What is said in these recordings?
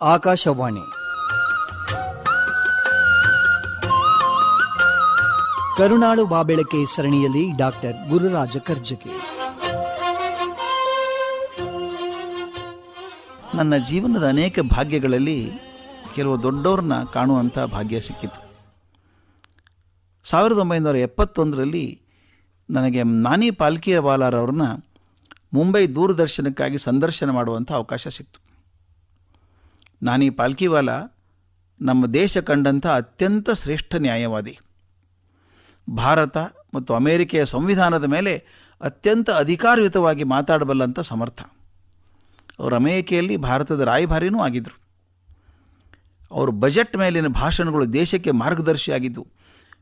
ಆಕಾಶವಾಣಿ. ಕರುಣಾಳು ಬಾಬೆಳಕೆ ಸರಣಿಯಲ್ಲಿ ಡಾಕ್ಟರ್ ಗುರುರಾಜ ಕರ್ಜಗಿ ನನ್ನ ಜೀವನದ ಅನೇಕ ಭಾಗ್ಯಗಳಲ್ಲಿ ಕೆಲವು ದೊಡ್ಡವ್ರನ್ನ ಕಾಣುವಂಥ ಭಾಗ್ಯ ಸಿಕ್ಕಿತು. ಸಾವಿರದ ಒಂಬೈನೂರ ಎಪ್ಪತ್ತೊಂದರಲ್ಲಿ ನನಗೆ ನಾನಿ ಪಾಲ್ಕಿಯವಾಲಾರವ್ರನ್ನ ಮುಂಬೈ ದೂರದರ್ಶನಕ್ಕಾಗಿ ಸಂದರ್ಶನ ಮಾಡುವಂಥ ಅವಕಾಶ ಸಿಕ್ತು. ನಾನಿ ಪಾಲ್ಕಿವಾಲ ನಮ್ಮ ದೇಶ ಕಂಡಂಥ ಅತ್ಯಂತ ಶ್ರೇಷ್ಠ ನ್ಯಾಯವಾದಿ. ಭಾರತ ಮತ್ತು ಅಮೇರಿಕೆಯ ಸಂವಿಧಾನದ ಮೇಲೆ ಅತ್ಯಂತ ಅಧಿಕಾರಯುತವಾಗಿ ಮಾತಾಡಬಲ್ಲಂಥ ಸಮರ್ಥ. ಅವರು ಅಮೇರಿಕೆಯಲ್ಲಿ ಭಾರತದ ರಾಯಭಾರಿನೂ ಆಗಿದ್ದರು ಅವರು ಬಜೆಟ್ ಮೇಲಿನ ಭಾಷಣಗಳು ದೇಶಕ್ಕೆ ಮಾರ್ಗದರ್ಶಿಯಾಗಿದ್ದು.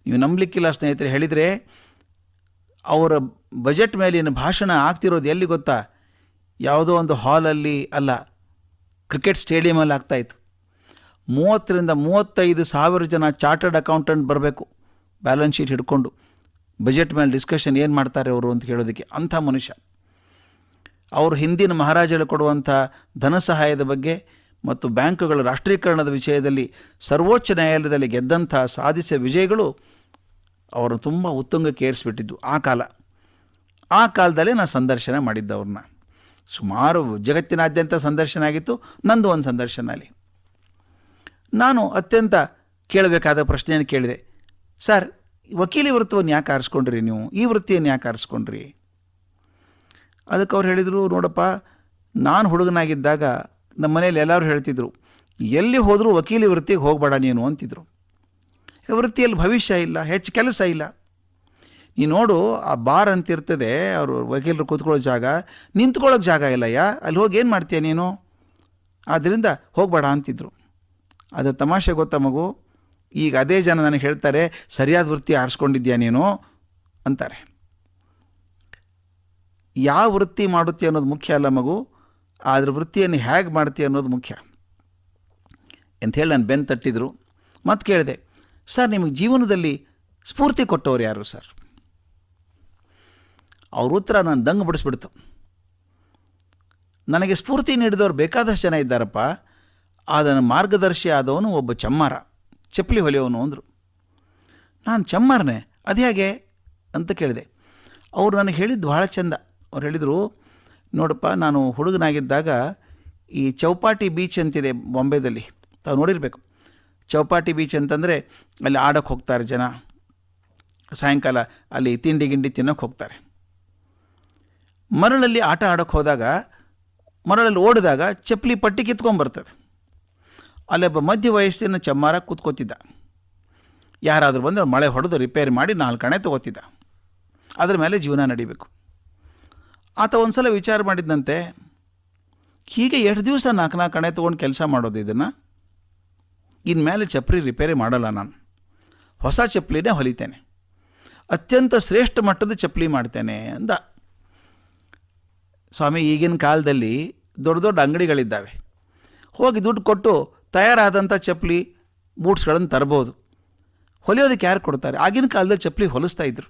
ನೀವು ನಂಬಲಿಕ್ಕಿಲ್ಲ ಸ್ನೇಹಿತರೆ, ಹೇಳಿದರೆ ಅವರ ಬಜೆಟ್ ಮೇಲಿನ ಭಾಷಣ ಆಗ್ತಿರೋದು ಎಲ್ಲಿ ಗೊತ್ತಾ? ಯಾವುದೋ ಒಂದು ಹಾಲಲ್ಲಿ ಅಲ್ಲ ಕ್ರಿಕೆಟ್ ಸ್ಟೇಡಿಯಮಲ್ಲಿ ಆಗ್ತಾಯಿತ್ತು ಮೂವತ್ತರಿಂದ ಮೂವತ್ತೈದು ಸಾವಿರ ಜನ ಚಾರ್ಟರ್ಡ್ ಅಕೌಂಟೆಂಟ್ ಬರಬೇಕು. ಬ್ಯಾಲೆನ್ಸ್ ಶೀಟ್ ಹಿಡ್ಕೊಂಡು ಬಜೆಟ್ ಮೇಲೆ ಡಿಸ್ಕಷನ್ ಏನು ಮಾಡ್ತಾರೆ ಅವರು ಅಂತ ಹೇಳೋದಕ್ಕೆ ಅಂಥ ಮನುಷ್ಯ. ಅವರು ಹಿಂದಿನ ಮಹಾರಾಜರು ಕೊಡುವಂಥ ಧನ ಸಹಾಯದ ಬಗ್ಗೆ ಮತ್ತು ಬ್ಯಾಂಕುಗಳ ರಾಷ್ಟ್ರೀಕರಣದ ವಿಷಯದಲ್ಲಿ ಸರ್ವೋಚ್ಚ ನ್ಯಾಯಾಲಯದಲ್ಲಿ ಗೆದ್ದಂಥ ಸಾಧಿಸಿದ ವಿಜಯಗಳು ಅವರು ತುಂಬ ಉತ್ತುಂಗಕ್ಕೆ ಏರಿಸ್ಬಿಟ್ಟಿದ್ದು ಆ ಕಾಲ. ಆ ಕಾಲದಲ್ಲೇ ನಾನು ಸಂದರ್ಶನ ಮಾಡಿದ್ದೆ ಅವ್ರನ್ನ. ಸುಮಾರು ಜಗತ್ತಿನಾದ್ಯಂತ ಸಂದರ್ಶನ ಆಗಿತ್ತು, ನಂದು ಒಂದು ಸಂದರ್ಶನ ಅಲ್ಲಿ. ನಾನು ಅತ್ಯಂತ ಕೇಳಬೇಕಾದ ಪ್ರಶ್ನೆಯನ್ನು ಕೇಳಿದೆ, ಸರ್, ವಕೀಲಿ ವೃತ್ತವನ್ನು ಯಾಕೆ ಆರಿಸ್ಕೊಂಡ್ರಿ ನೀವು? ಈ ವೃತ್ತಿಯನ್ನು ಯಾಕೆ ಆರಿಸ್ಕೊಂಡ್ರಿ? ಅದಕ್ಕೆ ಅವ್ರು ಹೇಳಿದರು, ನೋಡಪ್ಪ, ನಾನು ಹುಡುಗನಾಗಿದ್ದಾಗ ನಮ್ಮ ಮನೇಲಿ ಎಲ್ಲರೂ ಹೇಳ್ತಿದ್ರು, ಎಲ್ಲಿ ಹೋದರೂ ವಕೀಲಿ ವೃತ್ತಿಗೆ ಹೋಗಬೇಡ ನೀನು ಅಂತಿದ್ರು. ವೃತ್ತಿಯಲ್ಲಿ ಭವಿಷ್ಯ ಇಲ್ಲ, ಹೆಚ್ಚು ಕೆಲಸ ಇಲ್ಲ. ನೀನು ನೋಡು, ಆ ಬಾರ್ ಅಂತಿರ್ತದೆ, ಅವರು ವಕೀಲರು ಕೂತ್ಕೊಳ್ಳೋ ಜಾಗ. ನಿಂತ್ಕೊಳ್ಳೋಕೆ ಜಾಗ ಇಲ್ಲಯ್ಯ. ಅಲ್ಲಿ ಹೋಗಿ ಏನು ಮಾಡ್ತೀಯ ನೀನು? ಆದ್ದರಿಂದ ಹೋಗಬೇಡ ಅಂತಿದ್ರು. ಅದು ತಮಾಷೆ ಗೊತ್ತಾ ಮಗು? ಈಗ ಅದೇ ಜನ ನನಗೆ ಹೇಳ್ತಾರೆ, ಸರಿಯಾದ ವೃತ್ತಿ ಆರಿಸ್ಕೊಂಡಿದ್ಯಾ ನೀನು? ಅಂತಾರೆ. ಯಾವ ವೃತ್ತಿ ಮಾಡುತ್ತೆ ಅನ್ನೋದು ಮುಖ್ಯ ಅಲ್ಲ ಮಗು. ಆದ್ರ ವೃತ್ತಿಯನ್ನು ಹೇಗೆ ಮಾಡ್ತೀಯ ಅನ್ನೋದು ಮುಖ್ಯ. ಅಂಥೇಳಿ ನಾನು ಬೆನ್ನು ತಟ್ಟಿದ್ರು. ಮತ್ತೆ ಕೇಳಿದೆ, ಸರ್, ನಿಮಗೆ ಜೀವನದಲ್ಲಿ ಸ್ಫೂರ್ತಿ ಕೊಟ್ಟವ್ರು ಯಾರು ಸರ್? ಅವ್ರ ಉತ್ತರ ನಾನು ದಂಗು ಬಿಡಿಸ್ಬಿಡ್ತು. ನನಗೆ ಸ್ಫೂರ್ತಿ ನೀಡಿದವರು ಬೇಕಾದಷ್ಟು ಜನ ಇದ್ದಾರಪ್ಪ. ಅದನ್ನು ಮಾರ್ಗದರ್ಶಿ ಆದವನು ಒಬ್ಬ ಚಮ್ಮಾರ, ಚಪ್ಪಲಿ ಹೊಲಿಯೋನು ಅಂದರು. ನಾನು ಚಮ್ಮಾರನೇ, ಅದು ಹೇಗೆ ಅಂತ ಕೇಳಿದೆ. ಅವರು ನನಗೆ ಹೇಳಿದ್ದು ಭಾಳ ಚಂದ. ಅವ್ರು ಹೇಳಿದರು, ನೋಡಪ್ಪ, ನಾನು ಹುಡುಗನಾಗಿದ್ದಾಗ ಈ ಚೌಪಾಟಿ ಬೀಚ್ ಅಂತಿದೆ ಬಾಂಬೆದಲ್ಲಿ, ತಾವು ನೋಡಿರಬೇಕು. ಚೌಪಾಟಿ ಬೀಚ್ ಅಂತಂದರೆ ಅಲ್ಲಿ ಆಡೋಕ್ಕೆ ಹೋಗ್ತಾರೆ ಜನ. ಸಾಯಂಕಾಲ ಅಲ್ಲಿ ತಿಂಡಿ ಗಿಂಡಿ ತಿನ್ನೋಕ್ಕೆ ಹೋಗ್ತಾರೆ. ಮರಳಲ್ಲಿ ಆಟ ಆಡೋಕ್ಕೆ ಹೋದಾಗ, ಮರಳಲ್ಲಿ ಓಡಿದಾಗ ಚಪ್ಪಲಿ ಪಟ್ಟಿ ಕಿತ್ಕೊಂಬರ್ತದೆ ಅಲ್ಲೊಬ್ಬ ಮಧ್ಯ ವಯಸ್ಸಿನ ಚಮ್ಮಾರ ಕೂತ್ಕೋತಿದ್ದ. ಯಾರಾದರೂ ಬಂದರೆ ಮಳೆ ಹೊಡೆದು ರಿಪೇರಿ ಮಾಡಿ ನಾಲ್ಕು ಕಣೆ ತೊಗೋತಿದ್ದ. ಅದ್ರ ಮೇಲೆ ಜೀವನ ನಡಿಬೇಕು. ಆತ ಒಂದು ಸಲ ವಿಚಾರ ಮಾಡಿದ್ದಂತೆ ಹೀಗೆ ಎರಡು ದಿವಸ ನಾಲ್ಕು ನಾಲ್ಕು ಕಣೆ ತೊಗೊಂಡು ಕೆಲಸ ಮಾಡೋದು ಇದನ್ನು? ಇನ್ಮೇಲೆ ಚಪ್ಪಲಿ ರಿಪೇರಿ ಮಾಡಲ್ಲ ನಾನು. ಹೊಸ ಚಪ್ಪಲಿನೇ ಹೊಲಿತೇನೆ. ಅತ್ಯಂತ ಶ್ರೇಷ್ಠ ಮಟ್ಟದ ಚಪ್ಪಲಿ ಮಾಡ್ತೇನೆ ಅಂದ. ಸ್ವಾಮಿ, ಈಗಿನ ಕಾಲದಲ್ಲಿ ದೊಡ್ಡ ದೊಡ್ಡ ಅಂಗಡಿಗಳಿದ್ದಾವೆ. ಹೋಗಿ ದುಡ್ಡು ಕೊಟ್ಟು ತಯಾರಾದಂಥ ಚಪ್ಪಲಿ, ಬೂಟ್ಸ್ಗಳನ್ನು ತರ್ಬೋದು. ಹೊಲಿಯೋದಕ್ಕೆ ಯಾರು ಕೊಡ್ತಾರೆ? ಆಗಿನ ಕಾಲದಲ್ಲಿ ಚಪ್ಪಲಿ ಹೊಲಿಸ್ತಾ ಇದ್ರು.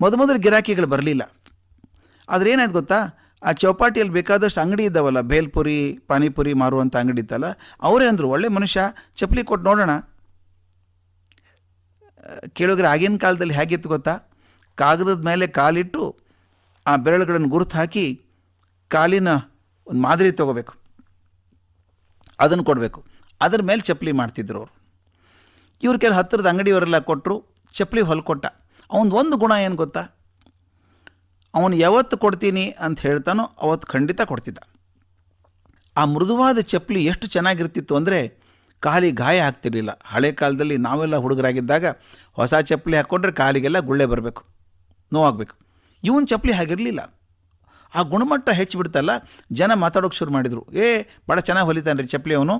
ಮೊದಮೊದಲು ಗಿರಾಕಿಗಳು ಬರಲಿಲ್ಲ. ಆದರೆ ಏನಾಯ್ತು ಗೊತ್ತಾ? ಆ ಚೌಪಾಟಿಯಲ್ಲಿ ಬೇಕಾದಷ್ಟು ಅಂಗಡಿ ಇದ್ದಾವಲ್ಲ ಬೇಲ್ಪುರಿ ಪಾನಿಪುರಿ ಮಾರುವಂಥ ಅಂಗಡಿ ಇತ್ತಲ್ಲ, ಅವರೇ ಅಂದರು, ಒಳ್ಳೆ ಮನುಷ್ಯ, ಚಪ್ಪಲಿ ಕೊಟ್ಟು ನೋಡೋಣ. ಕೇಳಿದ್ರೆ ಆಗಿನ ಕಾಲದಲ್ಲಿ ಹೇಗಿತ್ತು ಗೊತ್ತಾ? ಕಾಗದದ ಮೇಲೆ ಕಾಲಿಟ್ಟು ಆ ಬೆರಳುಗಳನ್ನು ಗುರುತು ಹಾಕಿ ಕಾಲಿನ ಒಂದು ಮಾದರಿ ತೊಗೋಬೇಕು. ಅದನ್ನು ಕೊಡಬೇಕು. ಅದ್ರ ಮೇಲೆ ಚಪ್ಪಲಿ ಮಾಡ್ತಿದ್ರು ಅವರು. ಇವ್ರ ಕೆಲ ಹತ್ತಿರದ ಅಂಗಡಿಯವರೆಲ್ಲ ಕೊಟ್ಟರು ಚಪ್ಪಲಿ ಹೊಲ್ಕೊಟ್ಟ ಅವನದು ಒಂದು ಗುಣ ಏನು ಗೊತ್ತಾ? ಅವನು ಯಾವತ್ತು ಕೊಡ್ತೀನಿ ಅಂತ ಹೇಳ್ತಾನೋ ಅವತ್ತು ಖಂಡಿತ ಕೊಡ್ತಿದ್ದ. ಆ ಮೃದುವಾದ ಚಪ್ಪಲಿ ಎಷ್ಟು ಚೆನ್ನಾಗಿರ್ತಿತ್ತು ಅಂದರೆ ಕಾಲಿ ಗಾಯ ಆಗ್ತಿರಲಿಲ್ಲ. ಹಳೆ ಕಾಲದಲ್ಲಿ ನಾವೆಲ್ಲ ಹುಡುಗರಾಗಿದ್ದಾಗ ಹೊಸ ಚಪ್ಪಲಿ ಹಾಕ್ಕೊಂಡ್ರೆ ಕಾಲಿಗೆಲ್ಲ ಗುಳ್ಳೆ ಬರಬೇಕು. ನೋವಾಗಬೇಕು. ಇವನ್ ಚಪ್ಪಲಿ ಹಾಗಿರಲಿಲ್ಲ. ಆ ಗುಣಮಟ್ಟ ಹೆಚ್ಚಿಬಿಡ್ತಲ್ಲ ಜನ ಮಾತಾಡೋಕೆ ಶುರು ಮಾಡಿದರು. ಏ ಭಾಳ ಚೆನ್ನಾಗಿ ಹೊಲಿತಾನೆ ರೀ ಚಪ್ಪಲಿ ಅವನು.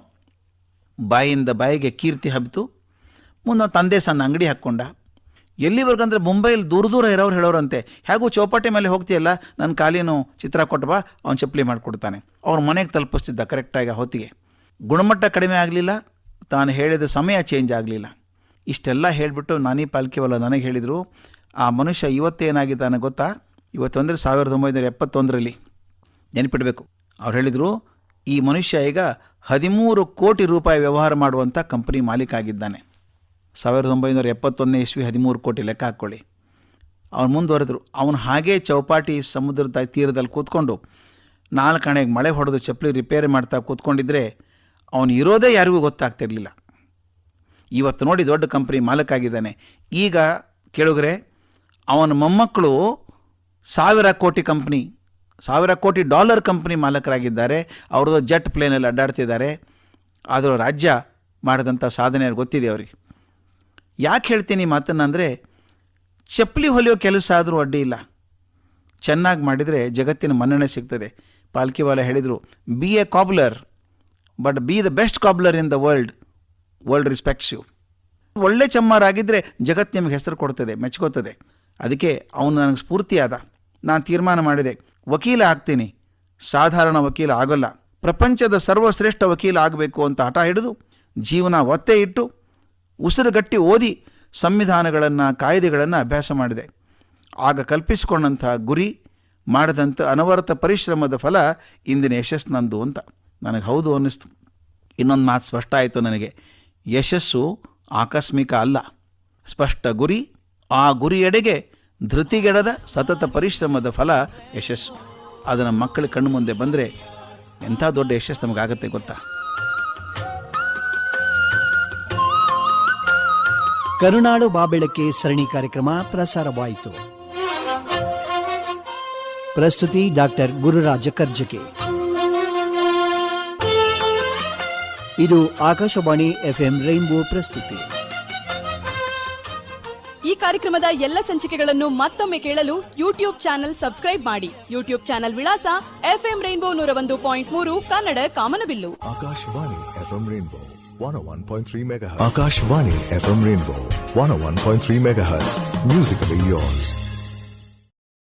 ಬಾಯಿಂದ ಬಾಯಿಗೆ ಕೀರ್ತಿ ಹಬ್ಬಿತು ಮುಂದೆ ತಂದೆ ಸಣ್ಣ ಅಂಗಡಿ ಹಾಕ್ಕೊಂಡ. ಎಲ್ಲಿವರೆಗೂ ಅಂದರೆ ಮುಂಬೈಲಿ ದೂರ ದೂರ ಇರೋರು ಹೇಳೋರಂತೆ. ಹೇಗೂ ಚೌಪಾಟಿ ಮೇಲೆ ಹೋಗ್ತೀಯಲ್ಲ ನನ್ನ ಕಾಲಿನು ಚಿತ್ರ ಕೊಟ್ಟು ಬಾ, ಅವ್ನು ಚಪ್ಪಲಿ ಮಾಡಿಕೊಡ್ತಾನೆ. ಅವ್ರ ಮನೆಗೆ ತಲುಪಿಸ್ತಿದ್ದ ಕರೆಕ್ಟಾಗಿ ಹೊತ್ತಿಗೆ. ಗುಣಮಟ್ಟ ಕಡಿಮೆ ಆಗಲಿಲ್ಲ, ತಾನು ಹೇಳಿದ ಸಮಯ ಚೇಂಜ್ ಆಗಲಿಲ್ಲ. ಇಷ್ಟೆಲ್ಲ ಹೇಳಿಬಿಟ್ಟು ನಾನಿ ಪಾಲ್ಕಿವಲ್ಲ ನನಗೆ ಹೇಳಿದರು. ಆ ಮನುಷ್ಯ ಇವತ್ತೇನಾಗಿದ್ದಾನೆ ಗೊತ್ತಾ? ಇವತ್ತು ಅಂದರೆ ಸಾವಿರದ ಒಂಬೈನೂರ ಎಪ್ಪತ್ತೊಂದರಲ್ಲಿ. ನೆನಪಿಡಬೇಕು. ಅವ್ರು ಹೇಳಿದರು, ಈ ಮನುಷ್ಯ ಈಗ ಹದಿಮೂರು ಕೋಟಿ ರೂಪಾಯಿ ವ್ಯವಹಾರ ಮಾಡುವಂಥ ಕಂಪನಿ ಮಾಲೀಕ ಆಗಿದ್ದಾನೆ ಸಾವಿರದ ಒಂಬೈನೂರ ಎಪ್ಪತ್ತೊಂದನೇ ಇಸ್ವಿ ಹದಿಮೂರು ಕೋಟಿ ಲೆಕ್ಕ ಹಾಕ್ಕೊಳ್ಳಿ. ಅವ್ನು ಮುಂದುವರೆದ್ರು. ಅವನು ಹಾಗೇ ಚೌಪಾಟಿ ಸಮುದ್ರದ ತೀರದಲ್ಲಿ ಕೂತ್ಕೊಂಡು ನಾಲ್ಕು ಹಣೆಗೆ ಮಳೆ ಹೊಡೆದು ಚಪ್ಪಲಿ ರಿಪೇರಿ ಮಾಡ್ತಾ ಕೂತ್ಕೊಂಡಿದ್ರೆ ಅವನು ಇರೋದೇ ಯಾರಿಗೂ ಗೊತ್ತಾಗ್ತಿರ್ಲಿಲ್ಲ. ಇವತ್ತು ನೋಡಿ ದೊಡ್ಡ ಕಂಪ್ನಿ ಮಾಲೀಕ ಆಗಿದ್ದಾನೆ ಈಗ ಕೇಳುಗರೆ ಅವನ ಮೊಮ್ಮಕ್ಕಳು ಸಾವಿರ ಕೋಟಿ ಕಂಪ್ನಿ, ಸಾವಿರ ಕೋಟಿ ಡಾಲರ್ ಕಂಪ್ನಿ ಮಾಲಕರಾಗಿದ್ದಾರೆ. ಅವ್ರದ್ದು ಜೆಟ್ ಪ್ಲೇನಲ್ಲಿ ಅಡ್ಡಾಡ್ತಿದ್ದಾರೆ. ಆದರೂ ರಾಜ್ಯ ಮಾಡಿದಂಥ ಸಾಧನೆ ಗೊತ್ತಿದೆ ಅವರಿಗೆ? ಯಾಕೆ ಹೇಳ್ತೀನಿ ಮಾತನ್ನು ಅಂದರೆ, ಚಪ್ಪಲಿ ಹೊಲಿಯೋ ಕೆಲಸ ಆದರೂ ಅಡ್ಡಿ ಇಲ್ಲ. ಚೆನ್ನಾಗಿ ಮಾಡಿದರೆ ಜಗತ್ತಿನ ಮನ್ನಣೆ ಸಿಗ್ತದೆ. ಪಾಲ್ಕಿವಾಲ ಹೇಳಿದರು be a cobbler but be the best cobbler in the world world respects you ಒಳ್ಳೆ ಚಮ್ಮಾರಾಗಿದ್ದರೆ ಜಗತ್ತು ನಿಮಗೆ ಹೆಸರು ಕೊಡ್ತದೆ, ಮೆಚ್ಕೋತದೆ. ಅದಕ್ಕೆ ಅವನು ನನಗೆ ಸ್ಫೂರ್ತಿಯಾದ. ನಾನು ತೀರ್ಮಾನ ಮಾಡಿದೆ. ವಕೀಲ ಆಗ್ತೀನಿ. ಸಾಧಾರಣ ವಕೀಲ ಆಗೋಲ್ಲ. ಪ್ರಪಂಚದ ಸರ್ವಶ್ರೇಷ್ಠ ವಕೀಲ ಆಗಬೇಕು ಅಂತ ಹಠ ಹಿಡಿದು ಜೀವನ ಒತ್ತೆ ಇಟ್ಟು ಉಸಿರುಗಟ್ಟಿ ಓದಿ ಸಂವಿಧಾನಗಳನ್ನು, ಕಾಯ್ದೆಗಳನ್ನು ಅಭ್ಯಾಸ ಮಾಡಿದೆ. ಆಗ ಕಲ್ಪಿಸಿಕೊಂಡಂಥ ಗುರಿ ಮಾಡಿದಂಥ ಅನವರತ ಪರಿಶ್ರಮದ ಫಲ ಇಂದಿನ ಯಶಸ್ಸು ನಂದು ಅಂತ ನನಗೆ ಹೌದು ಅನ್ನಿಸ್ತು. ಇನ್ನೊಂದು ಮಾತು ಸ್ಪಷ್ಟ ಆಯಿತು ನನಗೆ. ಯಶಸ್ಸು ಆಕಸ್ಮಿಕ ಅಲ್ಲ. ಸ್ಪಷ್ಟ ಗುರಿ ಆ ಗುರಿಯೆಡೆಗೆ ಧೃತಿಗೆಡದ ಸತತ ಪರಿಶ್ರಮದ ಫಲ ಯಶಸ್ಸು. ಅದನ್ನು ಮಕ್ಕಳ ಕಣ್ಣು ಮುಂದೆ ಬಂದರೆ ಎಂಥ ದೊಡ್ಡ ಯಶಸ್ಸು ನಮಗಾಗತ್ತೆ ಗೊತ್ತಾ? ಕರುನಾಡು ಬಾಬೆಳಕೆ ಸರಣಿ ಕಾರ್ಯಕ್ರಮ ಪ್ರಸಾರವಾಯಿತು. ಪ್ರಸ್ತುತಿ ಡಾಕ್ಟರ್ ಗುರುರಾಜ ಕರ್ಜಕೆ. ಇದು ಆಕಾಶವಾಣಿ ಎಫ್ಎಂ ರೈನ್ಬೋ ಪ್ರಸ್ತುತಿ. ಈ ಕಾರ್ಯಕ್ರಮದ ಎಲ್ಲ ಸಂಚಿಕೆಗಳನ್ನು ಮತ್ತೊಮ್ಮೆ ಕೇಳಲು ಯೂಟ್ಯೂಬ್ ಚಾನೆಲ್ ಸಬ್ಸ್ಕ್ರೈಬ್ ಮಾಡಿ ಯೂಟ್ಯೂಬ್ ಚಾನೆಲ್ ವಿಳಾಸ ಎಫ್ಎಂ ರೈನ್ಬೋ ನೂರ ಒಂದು ಪಾಯಿಂಟ್ ಮೂರು ಕನ್ನಡ ಕಾಮನಬಿಲ್ಲು ಬಿಲ್ಲು ಆಕಾಶವಾಣಿ Rainbow 101.3 MHz. One one point 101.3 MHz. Musically yours.